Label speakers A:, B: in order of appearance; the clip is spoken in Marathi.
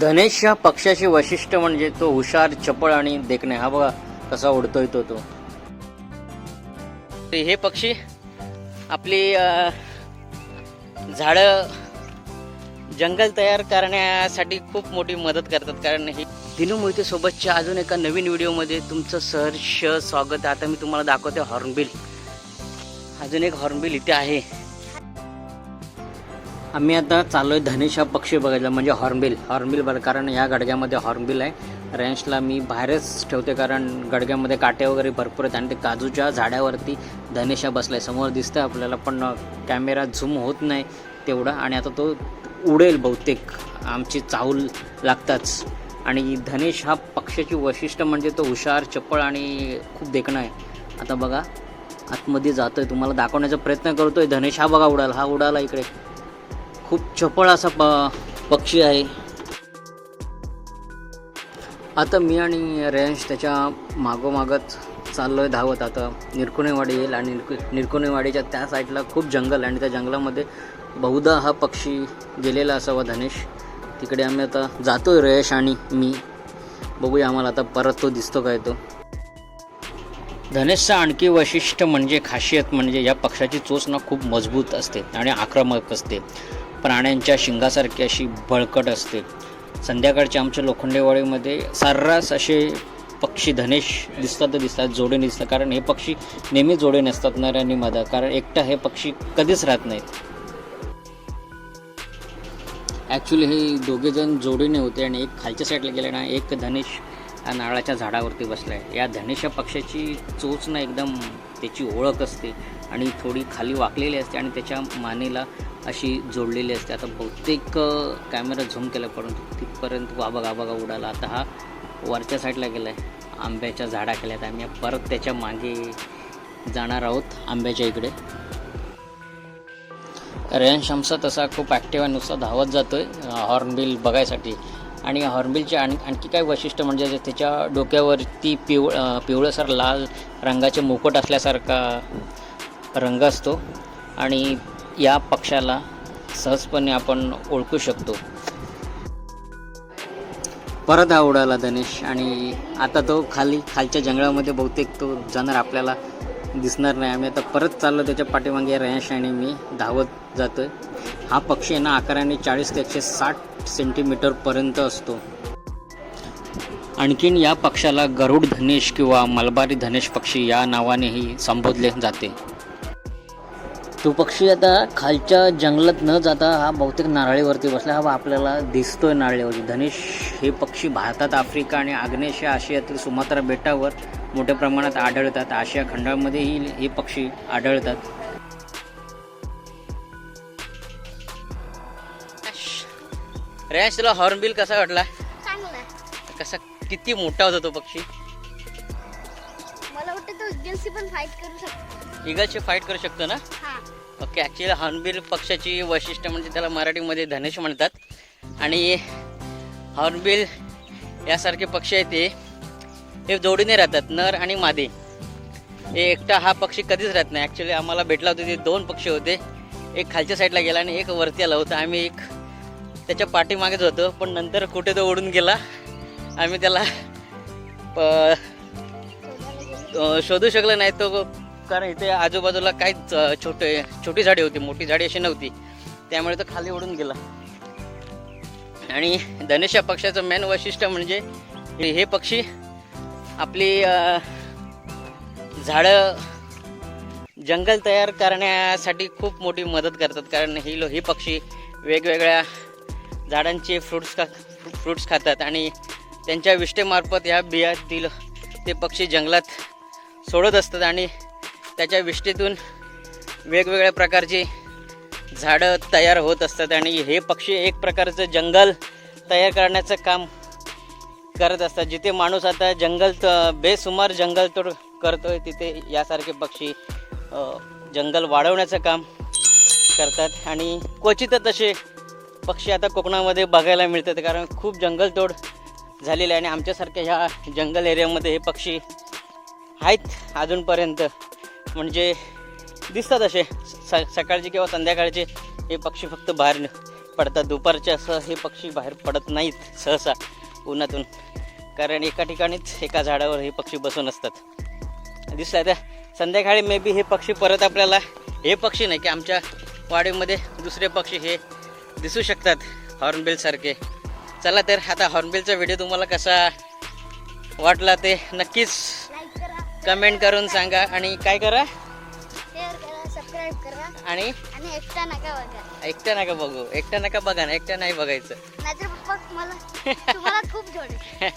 A: धनेश या पक्षाचे वैशिष्ट्य म्हणजे तो हुशार चपळ आणि देखणे. हा बघा कसा उडतोय तो तो. हे पक्षी आपली झाडं जंगल तयार करण्यासाठी खूप मोठी मदत करतात. कारण हे दिनू मोहिते सोबतच्या अजून एका नवीन व्हिडिओमध्ये तुमचं सहर्ष स्वागत. आहे आता मी तुम्हाला दाखवते हॉर्नबिल. अजून एक हॉर्नबिल इथे आहे. आम्ही आता चाललोय धनेश हा पक्षी बघायला म्हणजे हॉर्नबिल. हॉर्नबिल बरं कारण ह्या गडग्यामध्ये हॉर्नबिल आहे. रेंजला मी बाहेरच ठेवते कारण गडग्यामध्ये काटे वगैरे भरपूर आहेत आणि ते काजूच्या झाडावरती धनेशा बसलाय. समोर दिसतं आपल्याला पण कॅमेरा झूम होत नाही तेवढा. आणि आता तो उडेल बहुतेक. आमची चाहूल लागताच. आणि धनेश हा पक्षाची वैशिष्ट्य म्हणजे तो हुशार चपळ आणि खूप देखणं आहे. आता बघा आतमध्ये जातोय. तुम्हाला दाखवण्याचा प्रयत्न करतोय. धनेश हा बघा उडाला हा उडाला इकडे. खूप चपळ असा प पक्षी आहे. आता मी आणि रेंज त्याच्या मागोमागत चाललोय धावत. आता निरकुणेवाडी येईल आणि निरकु निरकुणेवाडीच्या त्या साईडला खूप जंगल आहे आणि त्या जंगलामध्ये बहुधा हा पक्षी गेलेला असावा धनेश. तिकडे आम्ही आता जातोय रेश आणि मी. बघूया आम्हाला आता परत तो दिसतो काय तो. धनेशचं आणखी वैशिष्ट्य म्हणजे खासियत म्हणजे या पक्षाची चोच ना खूप मजबूत असते आणि आक्रमक असते. प्राण्यांच्या शिंगासारखी अशी बळकट असते. संध्याकाळच्या आमच्या लोखंडेवाडीमध्ये सर्रास असे पक्षी धनेश दिसतात तर दिसतात जोडे दिसतात. कारण हे पक्षी नेहमी जोडे नसतात नर आणि कारण एकटा हे पक्षी कधीच राहत नाहीत. ॲक्च्युली हे दोघेजण जोडीने होते आणि एक खालच्या साईडला गेले ना एक धनेश हा नारळाच्या झाडावरती बसला आहे या धनेश पक्षाची चोच ना एकदम त्याची ओळख असते आणि थोडी खाली वाकलेली असते आणि त्याच्या मानेला अशी जोडलेली असते. आता बहुतेक कॅमेरा झूम केला परंतु तिथपर्यंत वाबा गाबागा उडाला. आता हा वरच्या साईडला गेला आहे आंब्याच्या झाडा केल्यात आम्ही. परत त्याच्यामागे जाणार आहोत आंब्याच्या इकडे. रेन शमसा तसा खूप ॲक्टिव्ह आहे. नुसता धावत जातो आहे हॉर्नबिल बघायसाठी. आणि हॉर्नबिलचे आण आणखी काय वैशिष्ट्य म्हणजे त्याच्या डोक्यावरती पिव पिवळसर लाल रंगाचे मुकुट असल्यासारखा रंग असतो आणि या पक्षाला सहजपणे आपण ओळखू शकतो. परत हा उडाला धनेश आणि आता तो खाली खालच्या जंगलामध्ये बहुतेक तो जाणार आपल्याला दिसणार नाही. आम्ही आता परत चाललो त्याच्या पाठीमागे रयाश आणि मी धावत जातोय. हा पक्षी ना आकाराने चाळीस ते एकशे साठ सेंटीमीटरपर्यंत असतो. आणखीन या पक्षाला गरुड धनेश किंवा मलबारी धनेश पक्षी या नावानेही संबोधले जाते. तो पक्षी आता खालच्या जंगलात न जाता हा बहुतेक नारळीवरती बसला. हा आपल्याला दिसतोय नारळीवरती. धनेश हे पक्षी भारतात आफ्रिका आणि आग्नेय आशियातील सुमात्रा बेटावर मोठ्या प्रमाणात आढळतात. आशिया खंडामध्येही हे पक्षी आढळतात. रेश तुला हॉर्नबिल कसा वाटला?
B: चांगला.
A: कसा किती मोठा होता तो पक्षी?
B: मला वाटतं तो एजन्सी पण फाईट करू शकतो.
A: इगलची फाईट करू शकतो ना?
B: हा.
A: ओके ॲक्च्युली हॉर्नबिल पक्षाची वैशिष्ट्य म्हणजे त्याला मराठीमध्ये धनेश म्हणतात. आणि हॉर्नबिल यासारखे पक्षी आहेत ते. हे जोडीने राहतात नर आणि मादे. हे एकटा हा पक्षी कधीच राहत नाही. ॲक्च्युली आम्हाला भेटला होते ते दोन पक्षी होते. एक खालच्या साईडला गेला आणि एक वरती आला होता. आम्ही एक त्याच्या पाठीमागेच होतो पण नंतर कुठे तो उडून गेला आम्ही त्याला प- शोधू शकलो नाही तो कारण इथे आजूबाजूला काहीच छोटे छोटी झाडी होती मोठी झाडी अशी नव्हती. त्यामुळे तो खाली उडून गेला. आणि धनेश या पक्षाचं मेन वैशिष्ट्य म्हणजे हे पक्षी आपली झाडं जंगल तयार करण्यासाठी खूप मोठी मदत करतात. कारण ही लो ही पक्षी वेगवेगळ्या झाडांचे फ्रुट्स खा फ्रुट्स खातात आणि त्यांच्या विष्ठेमार्फत ह्या बियातील ते पक्षी जंगलात सोडत असतात आणि त्याच्या विष्ठेतून वेगवेगळ्या प्रकारची झाडं तयार होत असतात आणि हे पक्षी एक प्रकारचं जंगल तयार करण्याचं काम करत असतात. जिथे माणूस आता जंगल त- बेसुमार जंगल तोड करतोय तिथे यासारखे पक्षी जंगल वाढवण्याचं काम करतात. आणि क्वचितच असे पक्षी आता कोकणामध्ये बघायला मिळतात कारण खूप जंगलतोड झालेली आहे आणि आमच्यासारख्या ह्या जंगल एरियामध्ये हे पक्षी आहेत अजूनपर्यंत. म्हणजे दिसतात असे स सकाळचे किंवा संध्याकाळचे हे पक्षी फक्त बाहेर पडतात. दुपारचे असं हे पक्षी बाहेर पडत नाहीत सहसा उन्हातून. कारण एका ठिकाणीच एका झाडावर हे पक्षी बसून असतात. दिसतं आता संध्याकाळी मे बी हे पक्षी परत आपल्याला हे पक्षी नाही की आमच्या वाडीमध्ये दुसरे पक्षी हे दिसू शकतात हॉर्नबिलसारखे चला तर आता हॉर्नबिलचा व्हिडिओ तुम्हाला कसा वाटला ते नक्कीच कमेंट करून सांगा. आणि काय करा? आणि?
B: एक्स्ट्रा नका बघा.
A: एकट्या नका बघू. एकट्या नका बघा ना एकट्या नाही बघायचं.
B: खूप